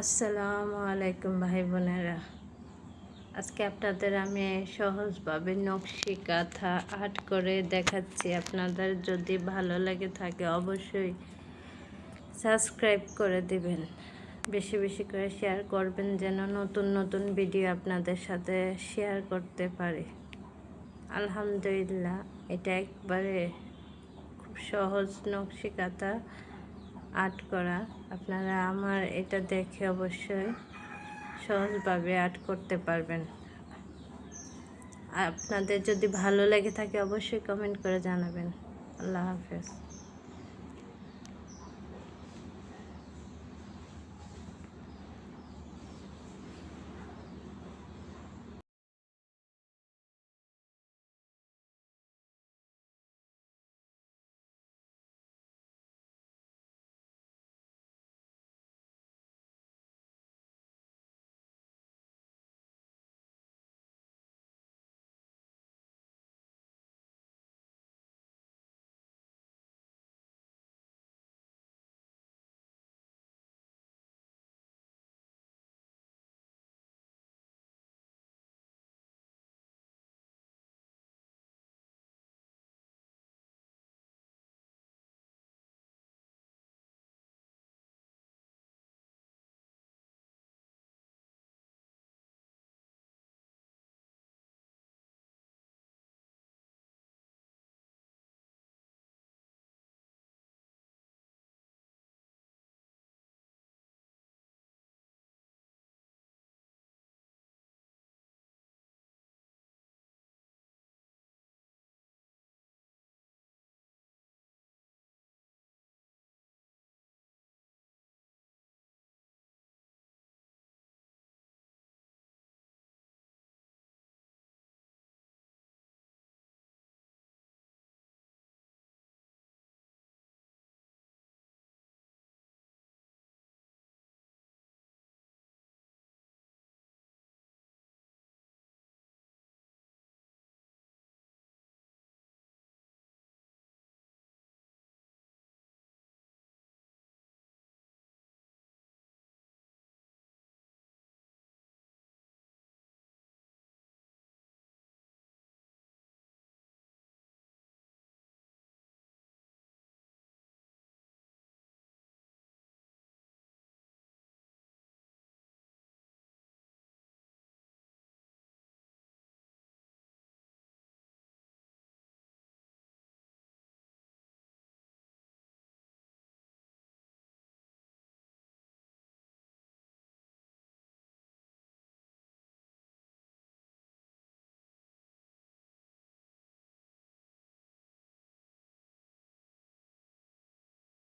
আসসালামু আলাইকুম ভাই বোনেরা আজকে আপনাদের আমি সহজভাবে নকশি কাঁথা আর্ট করে দেখাচ্ছি। আপনাদের যদি ভালো লাগে থাকে অবশ্যই সাবস্ক্রাইব করে দিবেন। বেশি বেশি করে শেয়ার করবেন যেন নতুন নতুন ভিডিও আপনাদের সাথে শেয়ার করতে পারি। আলহামদুলিল্লাহ, এটা একবারে খুব সহজ নকশি কাঁথা আর্ট করা। আপনারা আমার এটা দেখে অবশ্যই সহজভাবে আর্ট করতে পারবেন। আপনাদের যদি ভালো লেগে থাকে অবশ্যই কমেন্ট করে জানাবেন। আল্লাহ হাফেজ।